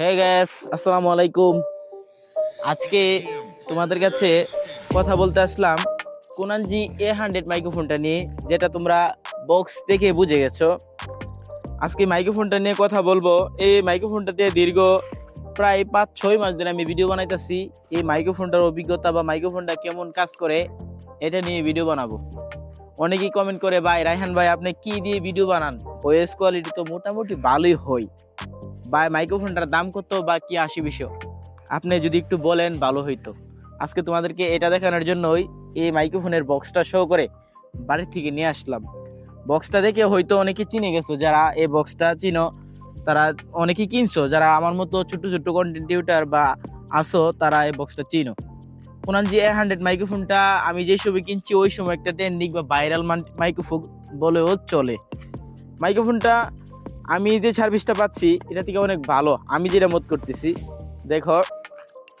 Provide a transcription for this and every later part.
হে gas আসসালামু আলাইকুম। আজকে তোমাদের কাছে কথা বলতে আসলাম কোনানজি এ হান্ড্রেড মাইক্রোফোনটা নিয়ে, যেটা তোমরা বক্স দেখে বুঝে গেছো। আজকে মাইক্রোফোনটা নিয়ে কথা বলব। এই মাইক্রোফোনটা দিয়ে দীর্ঘ প্রায় পাঁচ ছয় মাস ধরে আমি ভিডিও বানাইতেছি। এই মাইক্রোফোনটার অভিজ্ঞতা বা মাইক্রোফোনটা কেমন কাজ করে, এটা নিয়ে ভিডিও বানাবো। অনেকেই কমেন্ট করে, ভাই রায়হান ভাই, আপনি কি দিয়ে ভিডিও বানান? ভয়েস কোয়ালিটি তো মোটামুটি ভালোই হয়। বা মাইক্রোফোনটার দাম কত বা কি আশি বিষয় আপনি যদি একটু বলেন, ভালো হইতো। আজকে তোমাদেরকে এটা দেখানোর জন্যই এই মাইক্রোফোনের বক্সটা শো করে বাড়ির থেকে নিয়ে আসলাম। বক্সটা দেখে হয়তো অনেকে চিনে গেছো, যারা এই বক্সটা চিনো, তারা অনেকেই কিনছো, যারা আমার মতো ছোট ছোট কন্টেন্ট টিউটার বা আসো তারা এই বক্সটা চিনো। কোনান যে এ হান্ড্রেড মাইক্রোফোনটা আমি যে সময় কিনছি, ওই সময় একটা ট্রেন্ডিং বা ভাইরাল মাইক্রোফোন বলেও চলে। মাইক্রোফোনটা আমি যে সার্ভিসটা পাচ্ছি, এটা থেকে অনেক ভালো। আমি যেটা মত করতেছি, দেখো,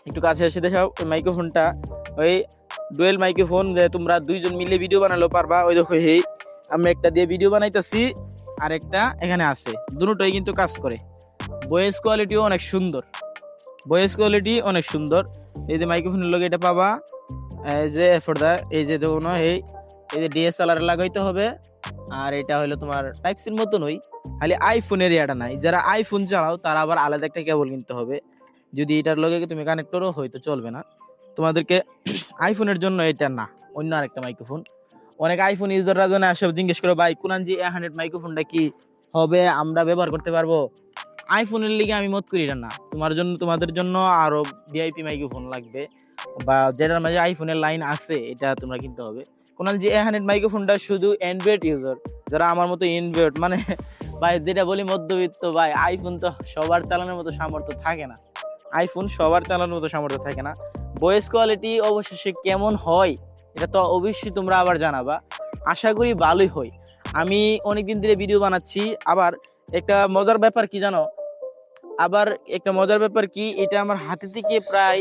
একটু কাছে এসে দেখাও ওই মাইক্রোফোনটা ওই ডুয়েল মাইক্রোফোন যে তোমরা দুইজন মিলে ভিডিও বানালো পারবা, ওই দেখো এই আমি একটা দিয়ে ভিডিও বানাইতেছি, আর একটা এখানে আছে। দুটোই কিন্তু কাজ করে। ভয়েস কোয়ালিটিও অনেক সুন্দর। ভয়েস কোয়ালিটি অনেক সুন্দর। এই যে মাইক্রোফোনের লোক এটা পাবা, এই যে ফর দা এই যে দেখো না এই এই যে ডিএসএলআর লাগাইতে হবে, আর এটা হলো তোমার টাইপ সির মতনই। খালি আইফোনের ইয়াটা নাই। যারা আইফোন চালাও, তারা আবার আলাদা একটা কেবল কিনতে হবে। যদি এটার লগে তুমি কানেক্টরও হয়তো চলবে না। তোমাদেরকে আইফোনের জন্য এটা না, অন্য আরেকটা মাইক্রোফোন অনেক আইফোন ইউজাররা জন্য আসে জিজ্ঞেস করো, ভাই, কোরআন জি এ হান্ড্রেড মাইক্রোফোনটা কি হবে? আমরা ব্যবহার করতে পারব? আইফোনের লিগে আমি মত করি এটা না। তোমার জন্য, তোমাদের জন্য আরও ভিআইপি মাইক্রোফোন লাগবে। বা যেটার মাঝে আইফোনের লাইন আছে, এটা তোমরা কিনতে হবে। কোনাল জি এ হান্ড্রেড মাইক্রোফোনটা শুধু অ্যান্ড্রয়েড ইউজার যারা আমার মতো অ্যান্ড্রয়েড মানে ভাই, যেটা বলি মধ্যবিত্ত ভাই আইফোন তো সবার চালানোর মতো সামর্থ্য থাকে না। আইফোন সবার চালানোর মতো সামর্থ্য থাকে না। ভয়েস কোয়ালিটি অবশেষে কেমন হয়, এটা তো অবশ্যই তোমরা আবার জানাবা। আশা করি ভালোই হয়। আমি অনেকদিন ধরে ভিডিও বানাচ্ছি, আবার একটা মজার ব্যাপার কি জানো? আবার একটা মজার ব্যাপার কি, এটা আমার হাতে থেকে প্রায়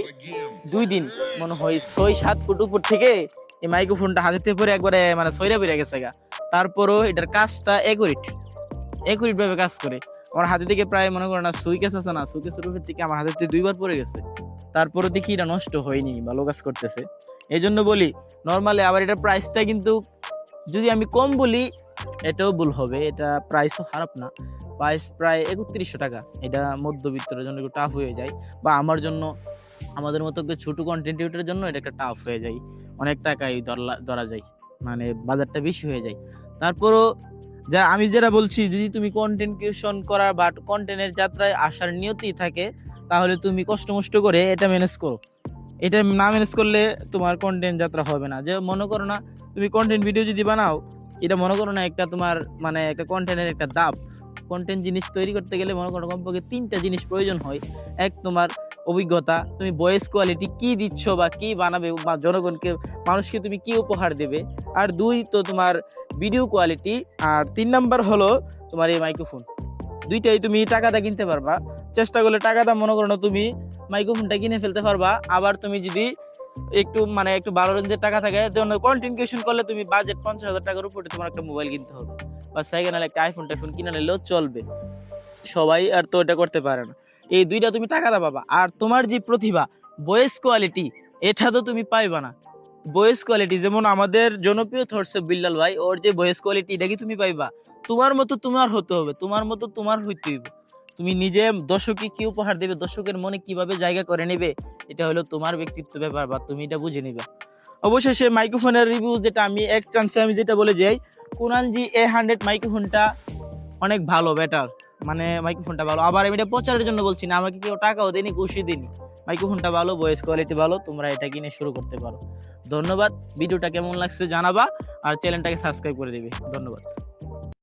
দুই দিন, মনে হয় ছয় সাত ফুট উপর থেকে এই মাইক্রোফোনটা হাতে থেকে পরে একবারে মানে সইরা বেড়ে গেছে গা। তারপরও এটার কাজটা একুরিট একুরিট ভাবে কাজ করে। আমার হাতে থেকে প্রায় মনে করো না সুইকেস আছে না সুইকেসের উপর থেকে আমার হাতে থেকে দুইবার পড়ে গেছে। তারপরে দেখি এটা নষ্ট হয়নি ভালো কাজ করতেছে। এই জন্য বলি নর্মালি আবার এটার প্রাইসটা কিন্তু যদি আমি কম বলি, এটাও ভুল হবে। এটা প্রাইসও খারাপ না। প্রাইস প্রায় একত্রিশশো টাকা। এটা মধ্যবিত্তের জন্য একটু টাফ হয়ে যায় বা আমার জন্য, আমাদের মতো ছোট কন্টেন্ট ক্রিয়েটরের জন্য এটা একটা টাফ হয়ে যায়। অনেক টাকাই ধরা যায়। মানে বাজারটা বেশি হয়ে যায়। তারপরও যা আমি যেটা বলছি, যদি তুমি কন্টেন্ট ক্রিয়েশন করার বা কন্টেন্টের যাত্রায় আসার নিয়তি থাকে, তাহলে তুমি কষ্ট মষ্ট করে এটা ম্যানেজ করো। এটা না ম্যানেজ করলে তোমার কন্টেন্ট যাত্রা হবে না। যে মনে করো না, তুমি কন্টেন্ট ভিডিও যদি বানাও, এটা মনে করো না একটা তোমার মানে একটা কন্টেন্টের একটা দাব। কন্টেন্ট জিনিস তৈরি করতে গেলে মনে করো কমপক্ষে তিনটা জিনিস প্রয়োজন হয়। এক তোমার অভিজ্ঞতা, তুমি ভয়েস কোয়ালিটি কি দিচ্ছ বা কি বানাবে বা জনগণকে, মানুষকে তুমি কি উপহার দেবে? আর দুই তো তোমার ভিডিও কোয়ালিটি আর তিন নাম্বার হলো তোমার এই মাইক্রোফোন দুইটাই তুমি টাকাটা কিনতে পারবা। চেষ্টা করলে টাকাটা মনে করো না, তুমি মাইক্রোফোনটা কিনে ফেলতে পারবা। আবার তুমি যদি একটু মানে একটু ভালো রেঞ্জের টাকা থাকে জন্য কন্টেন্ট ক্রিয়েশন করলে তুমি বাজেট পঞ্চাশ হাজার টাকার উপরে তোমার একটা মোবাইল কিনতে হবে। বা সেকেন্ড একটা আইফোন টাইফোন কিনে নিলেও চলবে। সবাই আর তো এটা করতে পারে না। এই দুইটা তুমি টাকাটা পাবা। আর তোমার যে প্রতিভা ভয়েস কোয়ালিটি এটা তো তুমি পাইবা না। ভয়েস কোয়ালিটি যেমন আমাদের জনপ্রিয় থটস বিল্লাল ভাই, ওর যে ভয়েস কোয়ালিটি এটা কি তুমি পাইবা? তোমার মতো তোমার হতে হবে, তোমার মতো তোমার হইতে হইবে। তুমি নিজে দর্শককে কি উপহার দেবে, দর্শকের মনে কীভাবে জায়গা করে নেবে, এটা হলো তোমার ব্যক্তিত্ব ব্যাপার বা তুমি এটা বুঝে নিবে। অবশেষে মাইক্রোফোনের রিভিউ যেটা আমি, এক চান্সে আমি যেটা বলে যাই কোরআনজি এ হান্ড্রেড মাইক্রোফোনটা অনেক ভালো বেটার মানে মাইক্রোফোনটা ভালো? আবার আমি এটা প্রচারের জন্য বলছি না, আমাকে কেউ টাকাও দেনি ঘুষি দিনি মাইক্রোফোনটা ভালো? ভয়েস কোয়ালিটি ভালো, তোমরা এটা কিনে শুরু করতে পারো। ধন্যবাদ, ভিডিওটা কেমন লাগছে জানাবা, আর চ্যানেলটাকে সাবস্ক্রাইব করে দিবে। ধন্যবাদ।